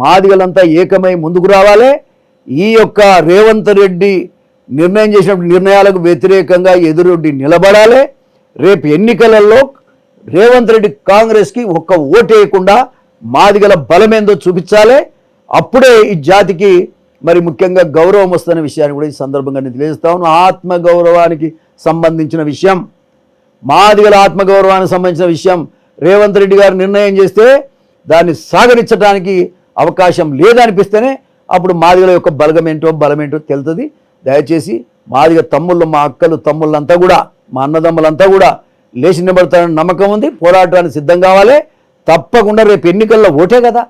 మాదిగలంతా ఏకమై ముందుకు రావాలి. ఈ యొక్క రేవంత్ రెడ్డి నిర్ణయం చేసిన నిర్ణయాలకు వ్యతిరేకంగా ఎదురొడ్డి నిలబడాలి. రేపు ఎన్నికలలో రేవంత్ రెడ్డి కాంగ్రెస్కి ఒక్క ఓటేయకుండా మాదిగల బలమేందో చూపించాలి. అప్పుడే ఈ జాతికి మరి ముఖ్యంగా గౌరవం వస్తున్న విషయాన్ని కూడా ఈ సందర్భంగా నేను తెలియజేస్తాను ఆత్మ సంబంధించిన విషయం మాదిగల ఆత్మగౌరవానికి సంబంధించిన విషయం రేవంత్ రెడ్డి గారు నిర్ణయం చేస్తే దాన్ని సాగరించడానికి అవకాశం లేదనిపిస్తేనే అప్పుడు మాదిగల యొక్క బలగం ఏంటో బలం ఏంటో తెలుస్తుంది దయచేసి మాదిగ తమ్ముళ్ళు మా అక్కలు తమ్ముళ్ళంతా కూడా మా అన్నదమ్ములంతా కూడా లేచి నిలబడతారని నమ్మకం ఉంది. పోరాటానికి సిద్ధం కావాలి. తప్పకుండా రేపు ఎన్నికల్లో ఓటే కదా.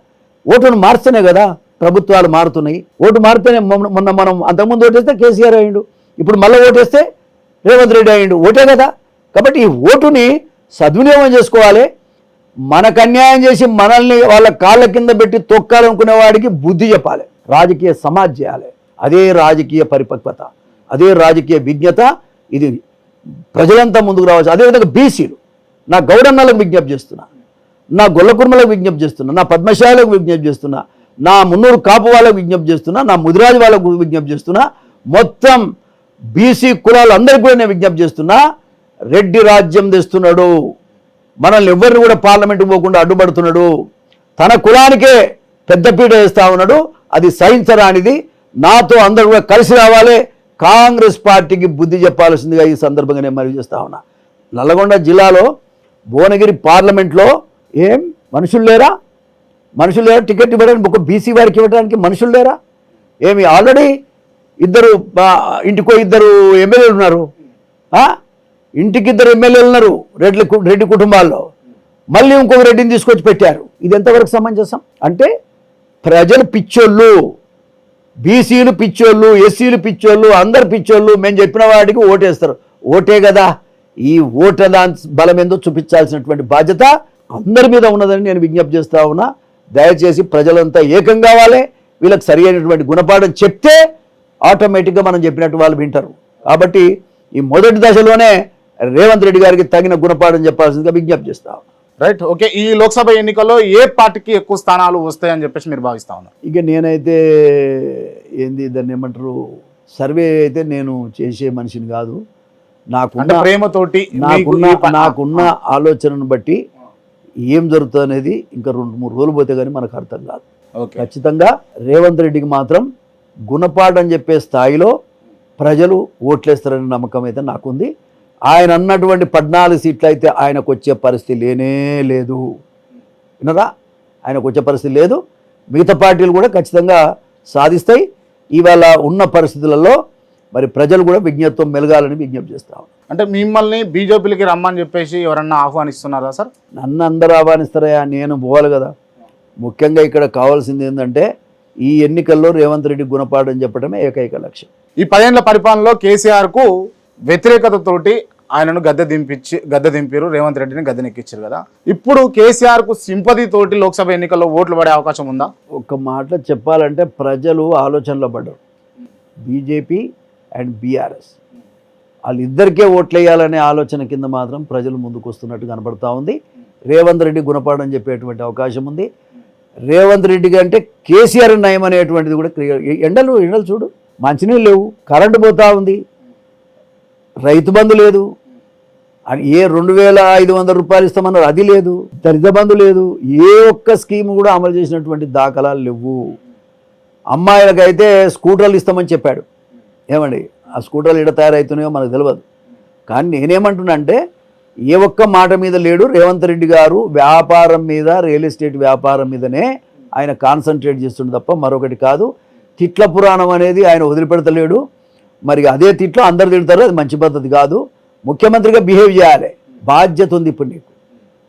ఓటును మార్స్తేనే కదా ప్రభుత్వాలు మారుతున్నాయి. ఓటు మారితేనే మొన్న మొన్న మనం అంతకుముందు ఓటేస్తే కేసీఆర్ అయ్యిండు. ఇప్పుడు మళ్ళీ ఓటేస్తే రేవంత్ రెడ్డి అయ్యిండు. ఓటే కదా. కాబట్టి ఈ ఓటుని సద్వినియోగం చేసుకోవాలి. మనకు అన్యాయం చేసి మనల్ని వాళ్ళ కాళ్ళ కింద పెట్టి తొక్కాలనుకునే వాడికి బుద్ధి చెప్పాలి. రాజకీయ సమాజ్ చేయాలి. అదే రాజకీయ పరిపక్వత అదే రాజకీయ విజ్ఞత ఇది ప్రజలంతా ముందుకు రావచ్చు అదేవిధంగా బీసీలు. నా గౌడన్నలకు విజ్ఞప్తి చేస్తున్నా. నా గొల్లకుర్మలకు విజ్ఞప్తి చేస్తున్నా. నా పద్మశాలకు విజ్ఞప్తి చేస్తున్నా. నా మున్నూరు కాపు వాళ్ళకు విజ్ఞప్తి చేస్తున్నా. నా ముదిరాజు వాళ్ళకు విజ్ఞప్తి చేస్తున్నా. మొత్తం బీసీ కులాలందరికీ కూడా నేను విజ్ఞప్తి చేస్తున్నా. రెడ్డి రాజ్యం తెస్తున్నాడు. మనల్ని ఎవరిని కూడా పార్లమెంట్ పోకుండా అడ్డుపడుతున్నాడు. తన కులానికే పెద్దపీట వేస్తా ఉన్నాడు. అది సహించరానిది నాతో అందరూ కూడా కలిసి రావాలి. కాంగ్రెస్ పార్టీకి బుద్ధి చెప్పాల్సిందిగా ఈ సందర్భంగా నేను మనవి చేస్తా ఉన్నా. నల్లగొండ జిల్లాలో భువనగిరి పార్లమెంట్లో ఏం? మనుషులు లేరా? మనుషులు లేరా? టికెట్ ఇవ్వడానికి ఒక బీసీ వారికి ఇవ్వడానికి మనుషులు లేరా? ఏమి ఆల్రెడీ ఇద్దరు ఇంటికో ఇద్దరు ఎమ్మెల్యేలు ఉన్నారు. ఇంటికి ఇద్దరు ఎమ్మెల్యేలు ఉన్నారు రెడ్డి రెడ్డి కుటుంబాల్లో. మళ్ళీ ఇంకొక రెడ్డిని తీసుకొచ్చి పెట్టారు. ఇది ఎంతవరకు సమంజసం? అంటే ప్రజలు పిచ్చోళ్ళు బీసీలు పిచ్చోళ్ళు ఎస్సీలు పిచ్చోళ్ళు అందరు పిచ్చోళ్ళు మేము చెప్పిన వాడికి ఓటేస్తారు. ఓటే కదా. ఈ ఓట దాని బలం ఏందో చూపించాల్సినటువంటి బాధ్యత అందరి మీద ఉన్నదని నేను విజ్ఞప్తి చేస్తా ఉన్నా. దయచేసి ప్రజలంతా ఏకం కావాలి. వీళ్ళకి సరి అయినటువంటి గుణపాఠం చెప్తే ఆటోమేటిక్గా మనం చెప్పినట్టు వాళ్ళు వింటారు. కాబట్టి ఈ మొదటి దశలోనే రేవంత్ రెడ్డి గారికి తగిన గుణపాఠం చెప్పాల్సిందిగా విజ్ఞప్తి చేస్తా. Right okay. ఈ లోక్సభ ఎన్నికల్లో ఏ పార్టీకి ఎక్కువ స్థానాలు వస్తాయని చెప్పేసి మీరు భావిస్తా ఉన్నారు? ఇక నేనైతే ఏంది దాన్ని ఏమంటారు సర్వే అయితే నేను చేసే మనిషిని కాదు. నాకున్న ప్రేమతోటి నాకున్న నాకున్న ఆలోచనను బట్టి ఏం జరుగుతుంది అనేది ఇంకా రెండు మూడు రోజులు పోతే కానీ మనకు అర్థం కాదు. ఓకే. ఖచ్చితంగా రేవంత్ రెడ్డికి మాత్రం గుణపాఠం చెప్పే స్థాయిలో ప్రజలు ఓట్లేస్తారనే నమ్మకం అయితే నాకుంది. ఆయన అన్నటువంటి పద్నాలుగు సీట్లు అయితే ఆయనకు వచ్చే పరిస్థితి లేనే లేదు. విన్నరా ఆయనకు వచ్చే పరిస్థితి లేదు. మిగతా పార్టీలు కూడా ఖచ్చితంగా సాధిస్తాయి. ఇవాళ ఉన్న పరిస్థితులలో మరి ప్రజలు కూడా విజ్ఞప్తం మెలగాలని విజ్ఞప్తి చేస్తాం అంటే మిమ్మల్ని బీజేపీలకి రమ్మని చెప్పేసి ఎవరన్నా ఆహ్వానిస్తున్నారా సార్? నన్ను అందరూ ఆహ్వానిస్తారయ్యా నేను పోవాలి కదా. ముఖ్యంగా ఇక్కడ కావాల్సింది ఏంటంటే ఈ ఎన్నికల్లో రేవంత్ రెడ్డి గుణపాఠం చెప్పడమే ఏకైక లక్ష్యం. ఈ పదేళ్ళ పరిపాలనలో కేసీఆర్కు వ్యతిరేకతతోటి ఆయనను గద్దె దింపించి గద్దె దింపారు రేవంత్ రెడ్డిని గద్దెనెక్కించారు కదా. ఇప్పుడు కేసీఆర్కు సింపతి తోటి లోక్సభ ఎన్నికల్లో ఓట్లు పడే అవకాశం ఉందా? ఒక మాట చెప్పాలంటే ప్రజలు ఆలోచనలో పడ్డారు. BJP and BRS. వాళ్ళిద్దరికే ఓట్లు వేయాలనే ఆలోచన కింద మాత్రం ప్రజలు ముందుకు వస్తున్నట్టు కనబడతా ఉంది. రేవంత్ రెడ్డి గుణపాఠం చెప్పేటువంటి అవకాశం ఉంది. రేవంత్ రెడ్డి కంటే కేసీఆర్ నయం అనేటువంటిది కూడా ఎండలు ఎండలు చూడు. మంచినీళ్ళు లేవు. కరెంటు పోతా ఉంది. రైతు బంధు లేదు. ఏ రెండు వేల ఐదు వందల రూపాయలు ఇస్తామన్నారు అది లేదు. దళిత బంధు లేదు. ఏ ఒక్క స్కీమ్ కూడా అమలు చేసినటువంటి దాఖలాలు లేవు. అమ్మాయిలకైతే స్కూటర్లు ఇస్తామని చెప్పాడు. ఏమండి? ఆ స్కూటర్లు ఎక్కడ తయారవుతున్నాయో మనకు తెలియదు కానీ నేనేమంటున్నా అంటే ఏ ఒక్క మాట మీద లేడు రేవంత్ రెడ్డి గారు వ్యాపారం మీద రియల్ ఎస్టేట్ వ్యాపారం మీదనే ఆయన కాన్సన్ట్రేట్ చేస్తుండే తప్ప మరొకటి కాదు. తిట్ల పురాణం అనేది ఆయన వదిలిపెడతలేడు. మరి అదే తిట్లో అందరు తిడతారు అది మంచి పద్ధతి కాదు. ముఖ్యమంత్రిగా బిహేవ్ చేయాలి. బాధ్యత ఉంది ఇప్పుడు నీకు.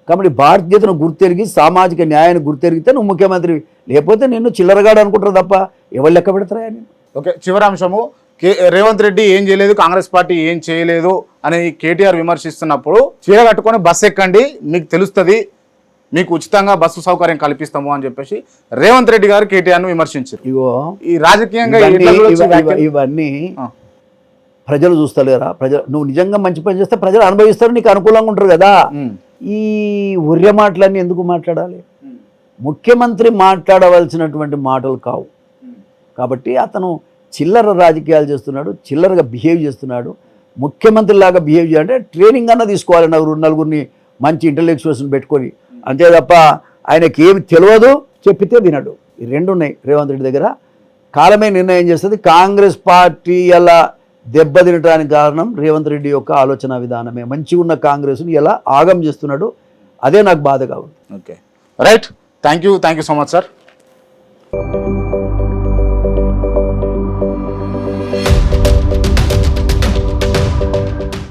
కాబట్టి బాధ్యతను గుర్తెరిగి సామాజిక న్యాయాన్ని గుర్తెరిగితే నువ్వు ముఖ్యమంత్రి. లేకపోతే నిన్ను చిల్లరగాడు అనుకుంటారు తప్ప ఎవరు లెక్క పెడతారా నేను ఓకే చివరి అంశము. కే రేవంత్ రెడ్డి ఏం చేయలేదు కాంగ్రెస్ పార్టీ ఏం చేయలేదు అని కేటీఆర్ విమర్శిస్తున్నప్పుడు చీర కట్టుకొని బస్సు ఎక్కండి మీకు తెలుస్తుంది మీకు ఉచితంగా బస్సు సౌకర్యం కల్పిస్తాము అని చెప్పేసి రేవంత్ రెడ్డి గారు కేటీఆర్ను విమర్శించారు. ఇగో ఈ రాజకీయంగా ఇవన్నీ ప్రజలు చూస్తలేరా? ప్రజలు నువ్వు నిజంగా మంచి పని చేస్తే ప్రజలు అనుభవిస్తారు నీకు అనుకూలంగా ఉంటారు కదా. ఈ ఉర్య మాటలన్నీ ఎందుకు మాట్లాడాలి? ముఖ్యమంత్రి మాట్లాడవలసినటువంటి మాటలు కావు. కాబట్టి అతను చిల్లర రాజకీయాలు చేస్తున్నాడు చిల్లరగా బిహేవ్ చేస్తున్నాడు. ముఖ్యమంత్రి లాగా బిహేవ్ చేయాలంటే ట్రైనింగ్ అన్న తీసుకోవాలి నలుగురు నలుగురిని మంచి ఇంటలెక్చువల్స్ని పెట్టుకొని. అంతే తప్ప ఆయనకి ఏమి తెలియదు చెప్పితే వినడు. ఈ రెండు ఉన్నాయి రేవంత్ రెడ్డి దగ్గర. కాలమే నిర్ణయం చేస్తుంది కాంగ్రెస్ పార్టీ ఎలా దెబ్బతినటానికి కారణం రేవంత్ రెడ్డి యొక్క ఆలోచన విధానమే. మంచిగా ఉన్న కాంగ్రెస్ని ఎలా ఆగం చేస్తున్నాడు అదే నాకు బాధగా ఉంది. Okay. Right. Thank you thank you so much sir.